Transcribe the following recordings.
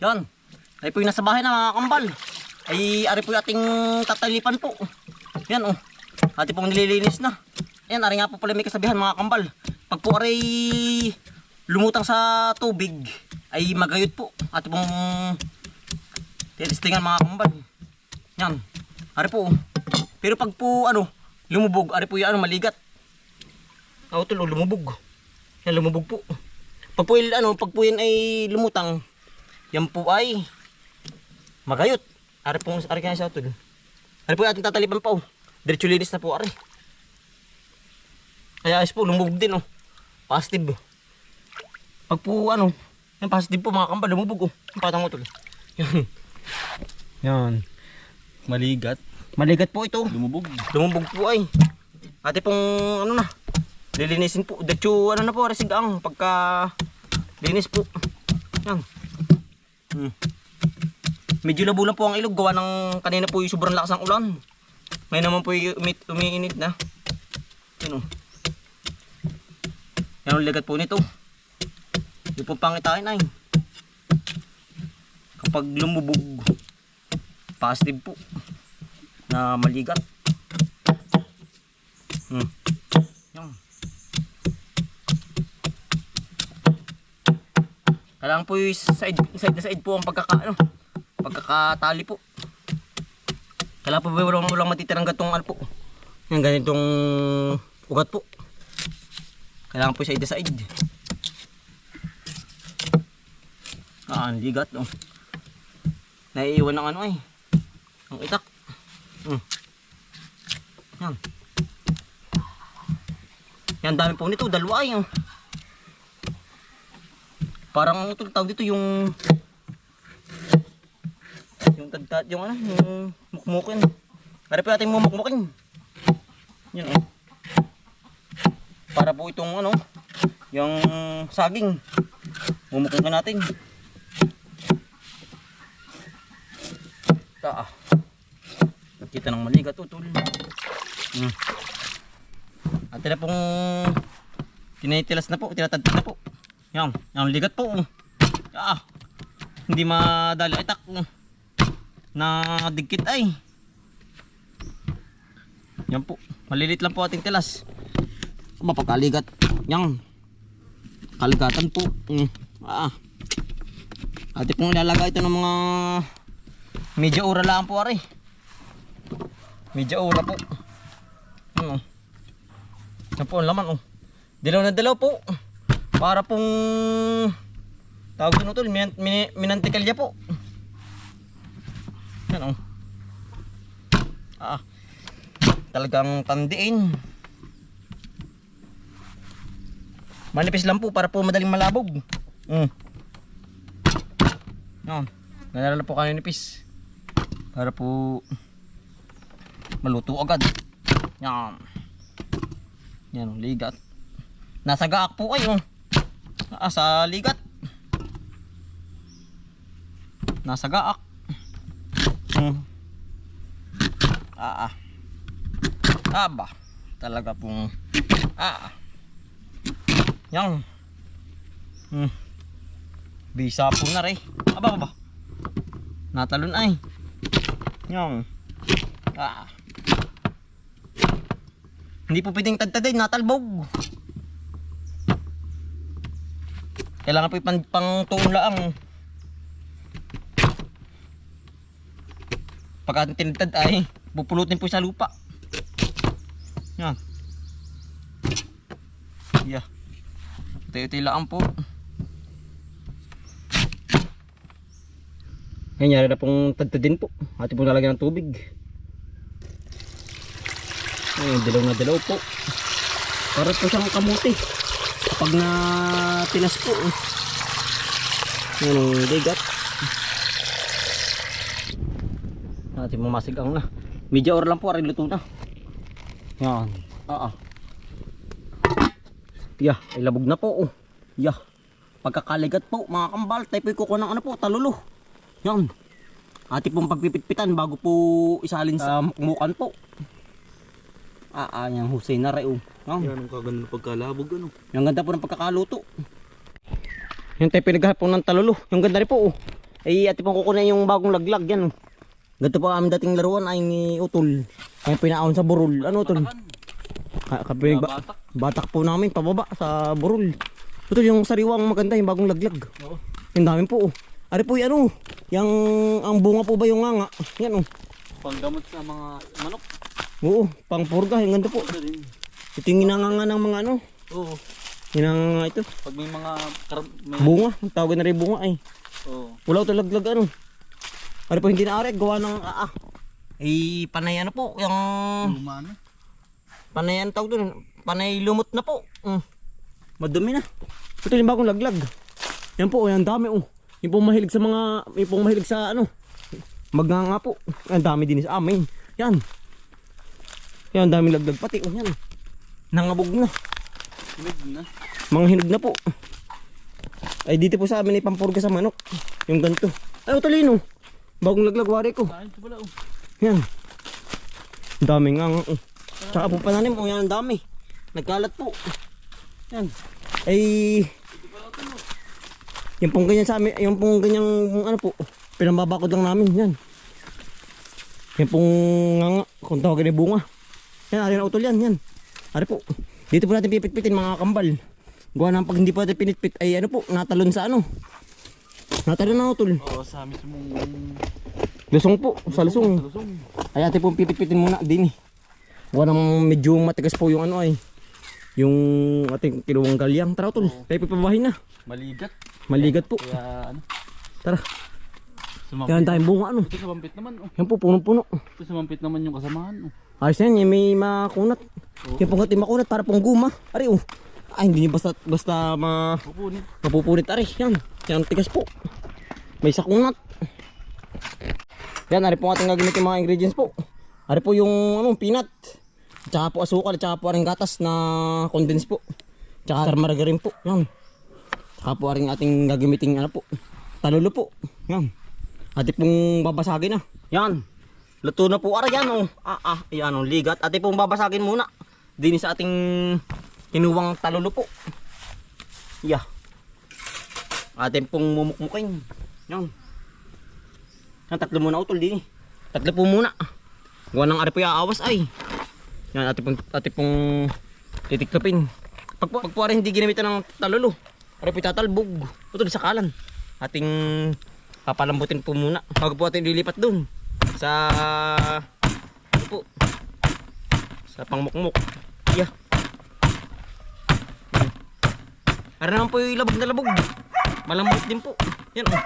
Yan. Ay po yung nasa bahay na mga kambal. Ay ari po yung ating tatalipan po. Yan oh. Ati pong nililinis na. Yan, ari nga po pala may kasabihan mga kambal. Pag po ari lumutang sa tubig, ay magayot po. Ati pong titistingan mga kambal. Yan. Ari po oh. Pero pag po ano, lumubog, ari po yung ano, maligat. Oh, lumubog. Yan, lumubog po. Pag po, ano, pag po yun ay lumutang, yan po ay magayot. Ari po, ari kaya sa utol. Ari po ating tatalipan pa, oh. Diretso linis na po, ari. Kaya ayos po, lumubog din, oh. Positive. Pag po, ano, yan positive po, mga kambal, lumubog, oh. Yung patang utol. Yan. Yan. Maligat. Maligat po ito. Lumubog. Lumubog po ay. Ate pong ano na. Lilinisin po. Detso ano na po resigang pagka linis po. Yan. Hmm. Medyo labo lang po ang ilog gawa ng kanina po yung sobrang lakas ng ulan. May naman po yung umi umiinit na. Yan o. Yan ang ligat po nito. Yung po pangitain ay. Kapag lumubog, positive po na maligat. Hmm. Yan. Kailangan po yung side, side na side po ang pagkaka, ano, pagkakatali po. Kailangan po walang, walang matitirang gatong ano po. Yan, ganitong ugat po. Kailangan po side na side. Ah, ang ligat, oh. Naiiwan ng ano ay. Ang itak. Hmm. Yan. Yan dami po nito, dalawa ay. Oh. Parang ang itong tawag dito yung yung tagtat, yung ano, yung mukmukin. Para po natin mumukmukin. Yan oh. Para po itong ano, yung saging. Mumukmukin natin. Ah. Kita ng maligat utol. Hmm. At na pong tinitilas na po, tinatagtag na po. Yan, yan ligat po. Ah. Hindi madali ay tak. Na digkit ay. Yan po. Malilit lang po ating tilas. Mapagkaligat. Yan. Kaligatan po. Mm. Ah. Ate pong ilalagay ito ng mga medyo ura lang po ari. Medyo ura po. Ano? Yan po ang laman oh. Dilaw na dilaw po. Para pong tawag doon utol, min, min, minantikalya po. Yan oh. Ah. Talagang tandiin. Manipis lang po para po madaling malabog. Mm. Yan. Nanala po kayo nipis. Para po maluto agad. Yan. Yan, ligat. Nasa gaak po kayo. Ah, sa ligat. Nasa gaak. Hmm. Ah, ah. Aba. Talaga pong ah. ah. Yan. Hmm. Bisa po na rin. Aba, aba. Natalon ay. Yan. Ah. Hindi po pwedeng tagtaday, natalbog. Kailangan po pang, pang tuon laang. Pagka tinitad ay, pupulutin po sa lupa. Yan. Yeah. Ito-ito laang po. Kanyari na pong tagtadin po. Ati po nalagyan ng tubig. Ayun, dilaw na dilaw po. Para po siyang kamuti. Pag na tinas po. eh. Yan ang ligat. Natin mamasigang na. Medya or lang po, aray luto na. Yan. Ah ah. Yeah, ay labog na po. Oh. Yeah. Pagkakaligat po, mga kambal, tayo po kukuha ng ano po, talulo. Yan. Ati pong pagpipitpitan bago po isalin sa mukmukan po. Ah, ah, yung husay na rin. oh. Yan. Yan ang kaganda ng pagkalabog ano. Yung ganda po ng pagkakaluto. Yung tayo pinaghapon ng talulo. Yung ganda rin po. Oh. Ay, ati pong kukunin yung bagong laglag yan. Ganito pa ang dating laruan ay ni Utol. Kaya pinaon sa burol. Ano Utol? Ka kapinig ba? Batak. Batak po namin pababa sa burol. Utol yung sariwang maganda yung bagong laglag. Oo. Yung dami po. Oh. Ari po yan oh. Yang ang bunga po ba yung nga Yan oh. Panggamot sa mga manok. Oo, pang purga. Yung ganda po. Ito yung ginanganga ng mga ano. Oo. Ginanganga ito. Pag may mga may Bunga. Ang tawag na rin bunga ay. Oo. Wala ito laglag ano. Ano po hindi na ari. Gawa ng ah. ah. Eh, panay ano po. Yung Lumano. panay ano tawag doon. Panay lumot na po. Mm. Madumi na. Ito yung bagong laglag. Yan po. Yan dami oh. Yung pong mahilig sa mga. Yung pong mahilig sa ano. Magnganga po. Ang dami din sa amin. Yan. Yan, ang daming laglag pati. Oh, yan. Nangabog na. Hinog na. Mga hinog na po. Ay dito po sa amin ay pampurga sa manok. Yung ganito. Ay utalino. Bagong laglag wari ko. Ko pala oh. Yan. Ang daming nga. Oh. Tsaka po pananim. Oh, yan ang dami. Nagkalat po. Yan. Ay... Yung pong ganyan sa amin, yung pong ganyang ano po, pinambabakod lang namin, yan. Yung pong nga kung tawagin yung bunga. Yan, ari na utol yan, yan. Ari po. Dito po natin pipit-pitin mga kambal. Gawa ng pag hindi po natin pinitpit ay ano po, natalon sa ano. Natalon na utol. Oo, sa mismong Lusong po, sa lusong. lusong. Ay ate pong pipit-pitin muna din eh. Gawa ng medyo matigas po yung ano ay. Yung ating kinuwang galyang. Tara utol, tayo pipabahin na. Maligat. Maligat po. Kaya ano. Tara, Sumampit. yan tayong bunga ano. Ito sumampit naman oh. Yan po, punong-puno. Ito sumampit naman yung kasamahan oh. Ayos yan, yung may makunat. Yung pong ating makunat para pong guma. Ari oh. Ay, hindi niyo basta, basta ma, Pupunit. mapupunit. Ari, yan. Yan, tigas po. May sakunat. Yan, ari po ating gagamitin mga ingredients po. Ari po yung ano, peanut. Tsaka po asukal, tsaka po aring gatas na condense po. Tsaka margarine po. Yan. Tsaka po aring ating gagamitin ano po. Talulo po. Yan. Ate pong babasagin na. Yan. Luto na po. Ara yan oh. Ah ah. Yan oh. Ligat. Ate pong babasagin muna. Dini sa ating kinuwang talulo po. Yeah. Atin pong mumukmukin. Yan. Yan, tatlo muna utol din. Tatlo po muna. Gawa ng ari po yung awas ay. Yan, ate pong, ate pong titiklopin. Pag, pag hindi ginamitan ng talulo, ari po tatalbog. Utol sa kalan. Ating papalambutin po muna. Bago po ating lilipat dun. Sa, ano po, sa pangmukmuk. Yeah. Ara naman po yung labog na labog. Malambot din po. Yan oh.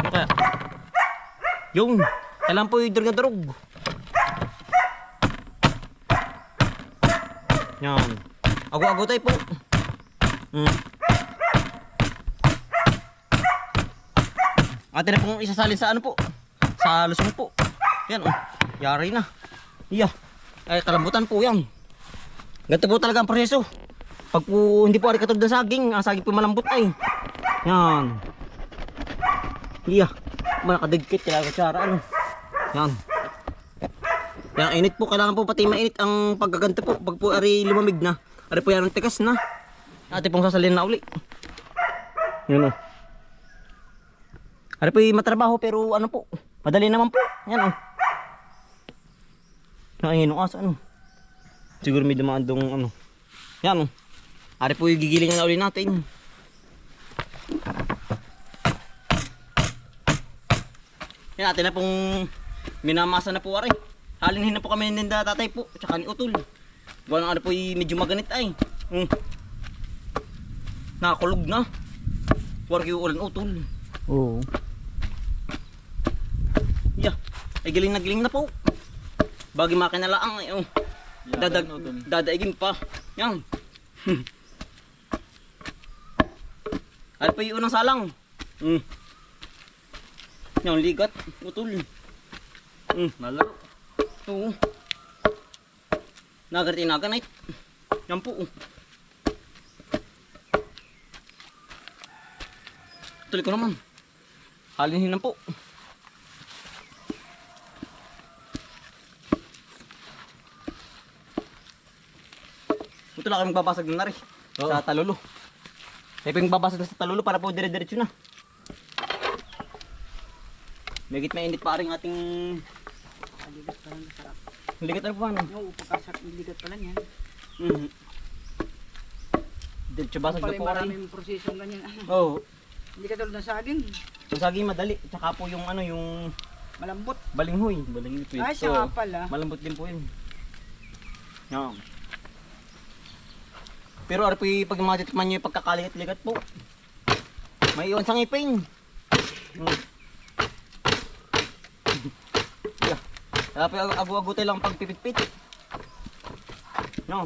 Ano kaya? Yung. Alam po yung durog na durog. Yan. Ago-ago tayo po. Hmm. Ate na pong isasalin sa ano po. Sa lusong po. Yan oh. Yari na. Iya. Ay kalambutan po yan. Ganito po talaga ang proseso. Pag po hindi po ari katulad ng saging, ang saging po malambot ay. Yan. Iya. Malakadagkit kaya kutsara ano. Yan. Yan init po kailangan po pati mainit ang paggaganto po pag po ari lumamig na. Ari po yan ang tigas na. Ate pong sasalin na uli. Yan oh. Ari po matrabaho pero ano po, madali naman po. Yan oh. Nakahinong asa ano. Siguro may dumaan dong ano. Yan oh. Ari po gigilingan na uli natin. Yan natin na pong minamasa na po ari. Halinhin na po kami ng tatay po. Tsaka ni Utol. Gawa ng ano po medyo maganit ay. Mm. Nakakulog na. Yung ulan Utol. Oo. Yeah. Ay giling na giling na po. Bagi makinalaang ay oh. Dadag, dadaigin pa. Yan. Ano pa yung unang salang? Mm. Yan, ligat. Utol. Mm. Nalaro. Oo. Nagartinaga na Yan po. oh. Tuloy ko naman. Halinhin na po. Ito lang kami magbabasag na rin. Oo. Sa talulo. Tayo pong babasa na sa talulo para po dire-diretso na. Megit mainit pa rin ating... Ligat pa lang masarap. Ligat ano pa ano? Oo, pagkasarap ng ligat pa lang yan. Mhm. Diretso basag na po yung rin. maraming proseso ganyan. Oo. Oh, Hindi ka tulad ng saging. yung saging madali. Tsaka po yung ano, yung Malambot. balinghoy. Balinghoy Ay, siya nga pala. Malambot din po yun. Yan. Pero yung pag matitikman nyo yung pagkakaligat-ligat po. May iwan sa ngipin. Hmm. Yeah. Kaya po agu-agu tayo lang pagpipit-pit. No.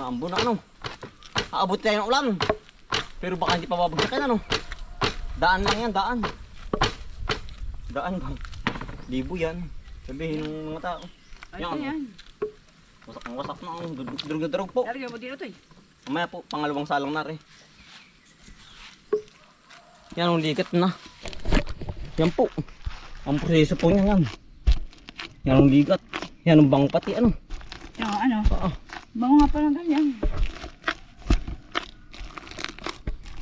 Naambo na ano. Aabot tayo ng ulan. Pero baka hindi pa babagsakin ano. Daan lang yan, daan. Daan ba? Libo yan. Sabihin ng mga tao. Ay, Yan. ito yan. Wasak ang wasak na. ang Durug-durug po. Lalagyan mo dito to eh. Mamaya po, pangalawang salang na rin. Yan ang ligat na. Yan po. Ang proseso po niya yan. Yan ang ligat. Yan ang bang pati ano. Oo, ano? Oo. Bango nga pa lang ganyan.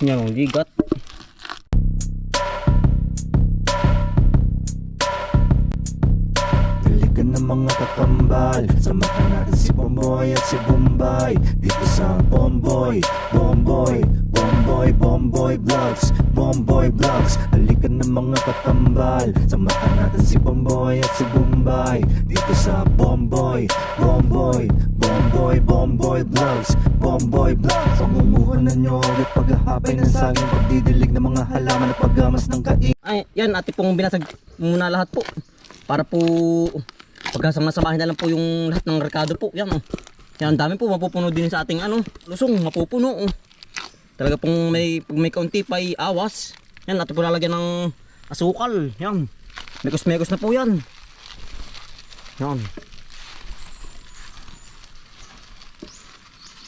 Yan ang ligat. Kakambal Samahan natin si Bomboy at si Bombay. Dito sa Bomboy, Bomboy, Bomboy, Bomboy Vlogs Bomboy Vlogs Dalikan ng mga kakambal Samahan natin si Bomboy at si Bombay. Dito sa Bomboy, Bomboy, Bomboy, Bomboy Vlogs Bomboy Vlogs Pangunguhan na nyo ulit paghahapay ng saging Pagdidilig ng mga halaman at paggamas ng kain. Ay, yan, ate pong binasag muna lahat po. Para po, pagkasama-samahin na lang po yung lahat ng rekado po. Yan, oh. Yan, ang dami po, mapupuno din sa ating ano, lusong, mapupuno, oh. Talaga pong may, pag may kaunti pa ay awas. Yan, ate po lalagyan ng asukal. Yan. Mekos-mekos na po yan. Yan.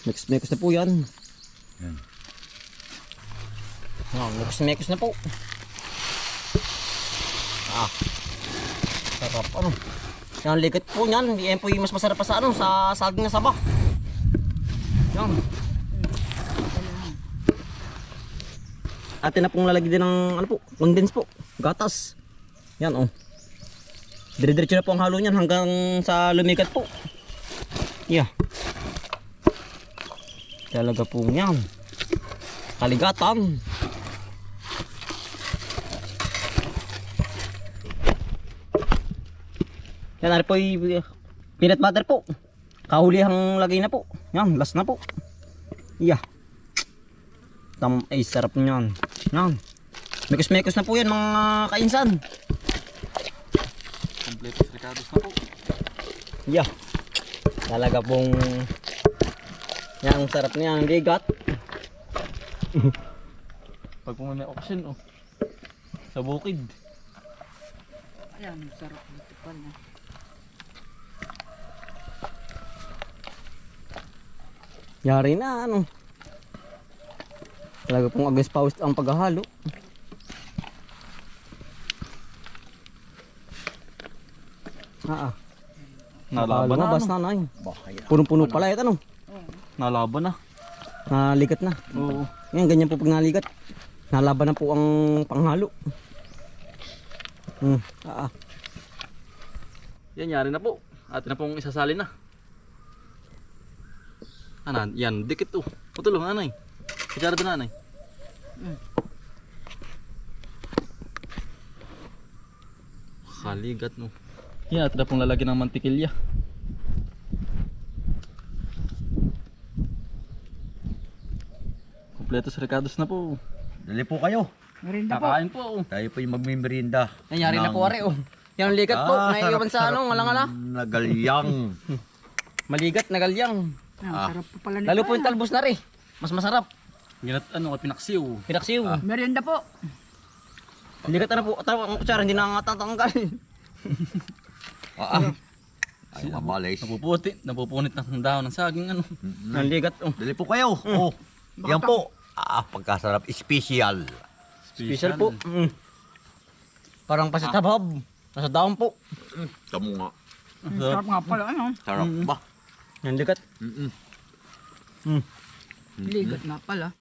Mekos-mekos na po yan. Yan. Yan, mekos-mekos na po. Ah. Sarap ano. Yan ligat po niyan. Yan po yung mas masarap pa sa ano, sa saging na saba. Yan. Atin na pong lalagyan din ng ano po, condense po, gatas. Yan oh. Dire-diretso na po ang halo niyan hanggang sa lumikat po. Yeah. Talaga po yan. Kaligatan. Yan, po yung peanut butter po. Kahulihang lagay na po. Yan, last na po. Yeah. Tam, ay, sarap niyan. Yan. Mekos-mekos na po yan mga kainsan. Kompleto recados na po. Yeah. Talaga pong yan, ang sarap niyan. Bigat. Pag po may auction, oh. Sa bukid. Ayan, sarap nito pala. Yari na, ano. Talaga pong against paus ang paghahalo. Ah, ah. Nalaban na, ano? na, nay. Punong-puno pala ito, ano. Nalaban na. Naligat na. Oo. Yan, ganyan po pag naligat. Nalaban na po ang panghalo. Hmm. Ah, ah. Yan, yari na po. Atin na pong isasali na. Anan, yan, dikit oh. Putulong, anay. Kutsara doon, anay. Kaligat, no. Yan, na pong lalagyan ng mantikilya. Kompleto sa recados na po. Dali po kayo. Merinda po. Kakain po. oh. Tayo po yung magmimerinda. Nangyari na po, are, oh. Yan, ligat po. Ah, Naiiwan sa ano, ngala-ngala. Nagalyang. Maligat, nagalyang. Ah, sarap po pala nito. Lalo po yung talbos na rin. Mas masarap. Ginat, ano, pinaksiw. Pinaksiw. Merienda po. Ligat na po. Tawa ang kutsara, hindi na natatanggal. ah, ah. Ay, mabalis. Napuputi, napupunit ng dahon ng saging, ano. Ang ligat, oh. Dali po kayo. Oh. Yan po. Ah, pagkasarap. Special. Special po. Mm. Parang pasitabab. Nasa daon po. Tamo nga. Ang sarap nga pala, ano? Sarap ba? Yan ligat. Mm-mm. Ligat nga pala.